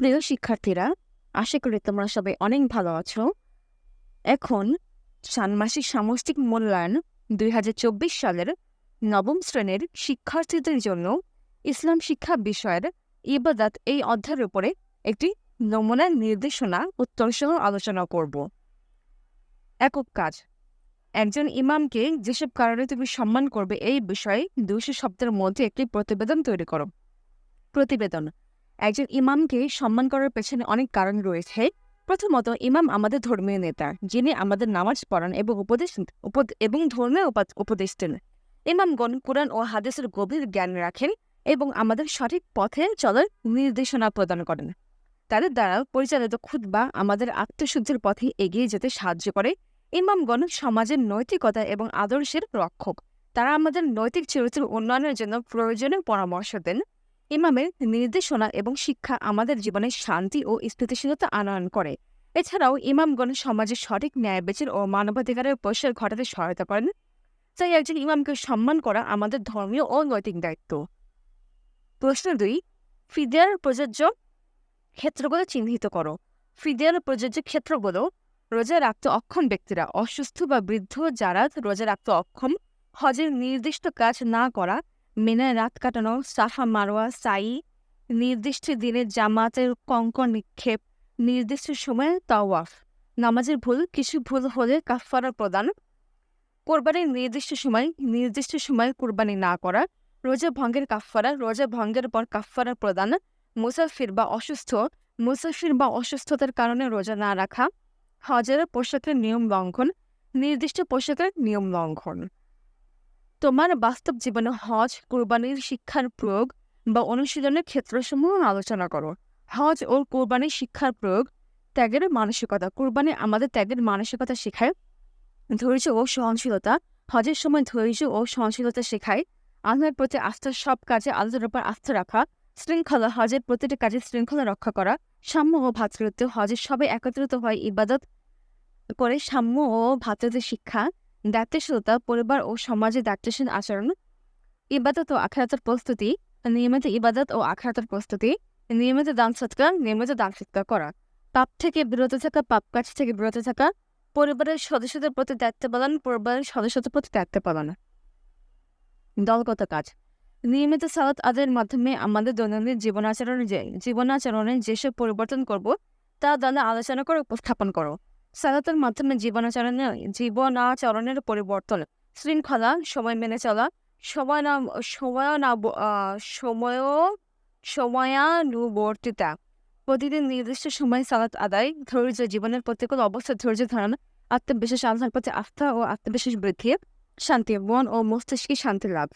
প্রিয় শিক্ষার্থীরা, আশা করি তোমরা সবাই অনেক ভালো আছো। এখন ষান্মাসিক সামষ্টিক মূল্যায়ন দুই হাজার চব্বিশ সালের নবম শ্রেণির শিক্ষার্থীদের জন্য ইসলাম শিক্ষা বিষয়ের ইবাদাত এই অধ্যায়ের উপরে একটি নমুনা নির্দেশনা উত্তরসহ আলোচনা করব। একক কাজ। একজন ইমামকে যেসব কারণে তুমি সম্মান করবে এই বিষয়ে দুইশো শব্দের মধ্যে একটি প্রতিবেদন তৈরি করো। প্রতিবেদন। একজন ইমামকে সম্মান করার পেছনে অনেক কারণ রয়েছে। প্রথমত, ইমাম আমাদের ধর্মীয় নেতা, যিনি আমাদের নামাজ পড়ান এবং উপদেশ এবং ধর্মীয় উপা- উপদেশ দেন। ইমামগণ কোরআন ও হাদিসের গভীর জ্ঞান রাখেন এবং আমাদের সঠিক পথে চলার নির্দেশনা প্রদান করেন। তাদের দ্বারা পরিচালিত খুতবা আমাদের আত্মশুদ্ধির পথে এগিয়ে যেতে সাহায্য করে। ইমামগণ সমাজের নৈতিকতা এবং আদর্শের রক্ষক। তারা আমাদের নৈতিক চরিত্র উন্নয়নের জন্য প্রয়োজনীয় পরামর্শ দেন। ইমামের নির্দেশনা এবং শিক্ষা আমাদের জীবনে শান্তি ও স্থিতিশীলতা আনয়ন করে। এছাড়াও ইমামগণ সমাজের সঠিক ন্যায় বিচার ও মানবাধিকারের প্রসার ঘটাতে সহায়তা করেন, তাই একজন ইমামকে সম্মান করা আমাদের ধর্মীয় ও নৈতিক দায়িত্ব। প্রশ্ন দুই, ফিদিয়ার প্রযোজ্য ক্ষেত্রগুলো চিহ্নিত করো। ফিদিয়ার প্রযোজ্য ক্ষেত্রগুলো রোজা রাখতে অক্ষম ব্যক্তিরা, অসুস্থ বা বৃদ্ধ যারা রোজা রাখতে অক্ষম, হজের নির্দিষ্ট কাজ না করা মেনায় রাত কাটানো, সাফা মারোয়া, সাই, নির্দিষ্ট দিনে জামাতের কঙ্কর নিক্ষেপ, নির্দিষ্ট সময়ে তাওয়াফ। নামাজের ভুল, কিছু ভুল হলে কাফারা প্রদান। কোরবানির নির্দিষ্ট সময়, নির্দিষ্ট সময়ে কোরবানি না করা। রোজা ভঙ্গের কাফারা রোজা ভঙ্গের পর কাফারা প্রদান। মুসাফির বা অসুস্থ, মুসাফির বা অসুস্থতার কারণে রোজা না রাখা। হজের পোশাকের নিয়ম লঙ্ঘন, নির্দিষ্ট পোশাকের নিয়ম লঙ্ঘন। তোমার বাস্তব জীবনে হজ, কোরবানির শিক্ষার প্রয়োগ বা অনুশীলনের ক্ষেত্রসমূহ আলোচনা করো। হজ ও কোরবানির শিক্ষার প্রয়োগ ত্যাগের মানসিকতা। কোরবানি আমাদের ত্যাগের মানসিকতা শেখায়। ধৈর্য ও সহনশীলতা। হজের সময় ধৈর্য ও সহনশীলতা শেখায়। আল্লাহর প্রতি আস্থার সব কাজে আল্লাহর উপর আস্থা রাখা। শৃঙ্খলা, হজের প্রতিটি কাজে শৃঙ্খলা রক্ষা করা। সাম্য ও ভাতৃত্ব। হজের সবাই একত্রিত হয় ইবাদত করে সাম্য ও ভাতৃত্বের শিক্ষা। দায়িত্বশীলতা, পরিবার ও সমাজে দায়িত্বশীল আচরণ, ইবাদত ও আখেরাতের প্রস্তুতি, নিয়মিত ইবাদত ও আখেরাতের প্রস্তুতি, নিয়মিত দান সৎকার, নিয়মিত দান সৎকার করা। পাপ থেকে বিরত থাকা, পাপ কাজ থেকে বিরত থাকা, পরিবারের সদস্যদের প্রতি দায়িত্ব পালন, পরিবারের সদস্যদের প্রতি দায়িত্ব পালন। দলগত কাজ। নিয়মিত সালাত আদায়ের মাধ্যমে আমাদের দৈনন্দিন জীবনাচরণে যে, জীবনাচরণে যেসব পরিবর্তন করব, তা দলে আলোচনা করে উপস্থাপন করো। সালাতের মাধ্যমে জীবনাচরণে, জীবনাচরণের পরিবর্তন। শৃঙ্খলা, সময় মেনে চলা, সময় না সময় না সময় সময়ানুবর্তিতা। প্রতিদিন নির্দিষ্ট সময় সালাত আদায়, ধৈর্য, জীবনের প্রতিকূল অবস্থা, ধৈর্য ধারণ, আত্মবিশ্বাস, আল্লাহর প্রতি আস্থা ও আত্মবিশ্বাস বৃদ্ধি, শান্তি, মন ও মস্তিষ্কে শান্তি লাভ।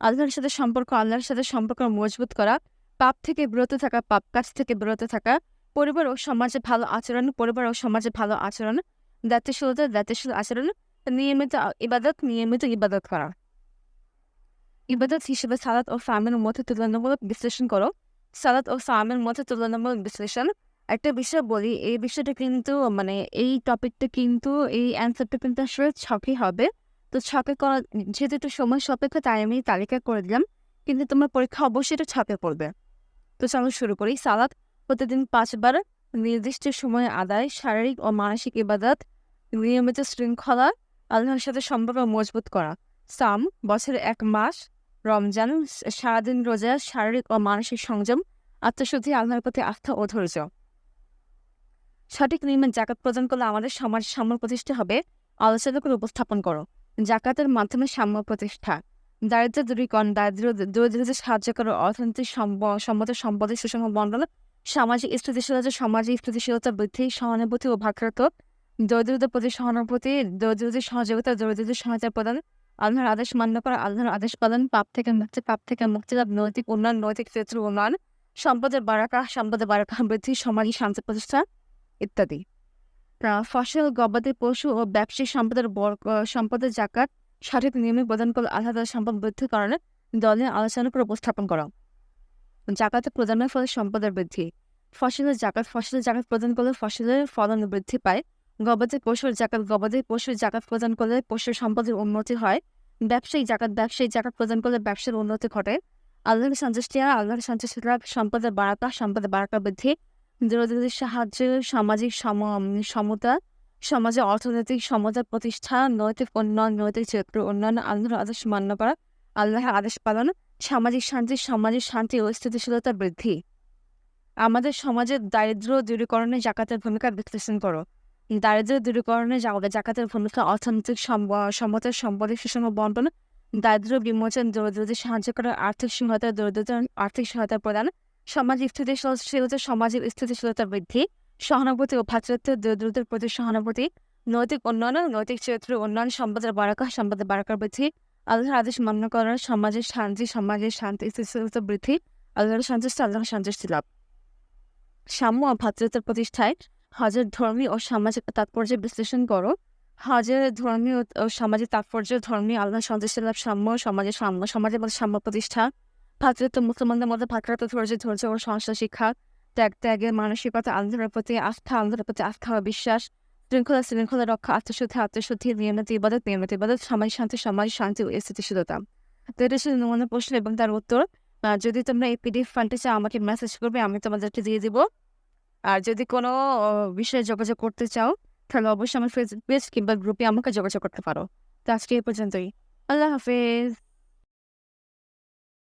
আল্লাহর সাথে সম্পর্ক, আল্লাহর সাথে সম্পর্ক মজবুত করা, পাপ থেকে বিরত থাকা, পাপ কাজ থেকে বিরত থাকা পরিবার ও সমাজে ভালো আচরণ পরিবার ও সমাজে ভালো আচরণ, দায়িত্বশীলতা, দায়িত্বশীল আচরণ, নিয়মিত ইবাদত নিয়মিত ইবাদত করা। ইবাদত হিসেবে সালাত ও সামের মধ্যে তুলনামূলক বিশ্লেষণ করো। সালাত ও সামের মধ্যে তুলনামূলক বিশ্লেষণ। একটা বিষয় বলি, এই বিষয়টা কিন্তু মানে এই টপিকটা কিন্তু, এই অ্যান্সারটা কিন্তু আসলে ছকে হবে। তো ছকে করা, যেহেতু একটু সময় সাপেক্ষ, তাই আমি তালিকা করে দিলাম। কিন্তু তোমার পরীক্ষা অবশ্যই এটা ছকে পড়বে। তো চলো শুরু করি। সালাত প্রতিদিন পাঁচবার নির্দিষ্ট সময়ে আদায়, শারীরিক ও মানসিক ইবাদত, নিয়মিত শৃঙ্খলা, আল্লাহর সাথে সম্পর্ক মজবুত করা। সাম, বছরে এক মাস। রমজান সারাদিন রোজা, শারীরিক ও মানসিক সংযম, আত্মশুদ্ধি, আল্লাহর প্রতি আস্থা ও ধৈর্য। সঠিক নিয়মে জাকাত প্রদান করলে আমাদের সমাজ সাম্য প্রতিষ্ঠা হবে। আলোচনা করে উপস্থাপন করো। জাকাতের মাধ্যমে সাম্য প্রতিষ্ঠা। দারিদ্র দূরীকরণ দারিদ্র দরিদ্রদের সাহায্য করো। অর্থনৈতিক সম্মত সম্পদের সুষম বন্টন সামাজিক স্থিতিশীলতা সামাজিক স্থিতিশীলতা বৃদ্ধি, সহানুভূতি ও ভাগ্যত দরিদ্রদের প্রতি সহানুভূতি দরিদ্রদের সহযোগিতা দরিদ্রদের সহায়তা প্রদান, আল্লাহর আদেশ মান্য করা, আল্লাহর আদেশ পালন, পাপ থেকে মুক্তি, পাপ থেকে মুক্তি লাভ, নৈতিক উন্নয়ন, নৈতিক চরিত্র উন্নয়ন, সম্পদের বারাকা সম্পদের বারাকা বৃদ্ধি সমাজী শান্তি প্রতিষ্ঠা ইত্যাদি। ফসল, গবাদি পশু ও ব্যবসায়িক সম্পদের সম্পদের জাকাত সঠিক নিয়মে প্রদান করলে আল্লাহ সম্পদ বৃদ্ধি কারণে দলে আলোচনা করে উপস্থাপন করা। জাকাত প্রদানের ফলে সম্পদের বৃদ্ধি। ফসলের জাকাত ফসলের জাকাত প্রদান করলে ফসলের ফলন বৃদ্ধি পায়। গবাদি পশুর জাকাত, গবাদি পশুর জাকাত প্রদান করলে পশুর সম্পদের উন্নতি হয়। ব্যবসায়ী জাকাত ব্যবসায়ী জাকাত প্রদান করলে ব্যবসার উন্নতি ঘটে। আল্লাহর সন্তুষ্টি আর আল্লাহর সন্তুষ্টিরা সম্পদের বারাকা সম্পদের বারাকা বৃদ্ধি। দরিদ্রদের সাহায্য সামাজিক সম- সমতা, সমাজে অর্থনৈতিক সমতা প্রতিষ্ঠা, নৈতিক উন্নয়ন, নৈতিক চরিত্র উন্নয়ন, আল্লাহর আদেশ মান্য করা, আল্লাহর আদেশ পালন। সামাজিক শান্তি সমাজের শান্তি ও স্থিতিশীলতা বৃদ্ধি। আমাদের সমাজের দারিদ্র্য দূরীকরণে জাকাতের ভূমিকা বিশ্লেষণ করো। দারিদ্র্য দূরীকরণে জাকাতের ভূমিকা অর্থনৈতিক সম- সমতার সম্পদের সুষম বন্টন, দারিদ্র্য বিমোচন, দরিদ্রদের সাহায্য করা আর্থিক সহায়তা, দরিদ্রদের আর্থিক সহায়তা প্রদান সামাজিক স্থিতিশীলতা সমাজের স্থিতিশীলতা বৃদ্ধি, সহানুভূতি ও ভ্রাতৃত্ব দরিদ্রদের প্রতি সহানুভূতি, নৈতিক উন্নয়ন, নৈতিক চরিত্র উন্নয়ন, সম্পদের বারাকা, সম্পদের বারাকার বৃদ্ধি আল্লাহর আদেশ মান্য করার সমাজের শান্তি সমাজের শান্তি স্থিতিশীলতা বৃদ্ধি, আল্লাহর সন্তুষ্ট, আল্লাহর সন্তুষ্টি লাভ। সাম্য ও ভ্রাতৃত্বের প্রতিষ্ঠায় হজের ধর্মীয় ও সামাজিক তাৎপর্য বিশ্লেষণ করো। হজের ধর্মীয় ও সামাজিক তাৎপর্য ধর্মীয় আল্লাহ সন্তুষ্টি লাভ, সাম্য সমাজের সাম্য, সমাজের মধ্যে সাম্য প্রতিষ্ঠা। ভ্রাতৃত্ব মুসলমানদের মধ্যে ভ্রাতৃত্ব ধৈর্য ধৈর্য ও সংস্কার শিক্ষা, ত্যাগ, ত্যাগের মানসিকতা, আল্লাহর প্রতি আস্থা, আল্লাহর প্রতি আস্থা ও বিশ্বাস। শৃঙ্খলা শৃঙ্খলা রক্ষা আত্মশুদ্ধি আত্মশুদ্ধি নিয়মিত ইবাদত নিয়মিত ইবাদত সমাজ শান্তি সমাজ শান্তি ও স্থিতিশীলতা তো এটা ছিল নমুনা প্রশ্ন এবং তার উত্তর যদি তোমরা এই পিডিএফ ফান্ডে চাও আমাকে মেসেজ করবে আমি তোমাদেরকে দিয়ে দিব আর যদি কোনো বিষয়ে যোগাযোগ করতে চাও তাহলে অবশ্যই আমার ফেসবুক পেজ কিংবা গ্রুপে আমাকে যোগাযোগ করতে পারো তো আজকে এই পর্যন্তই আল্লাহ হাফেজ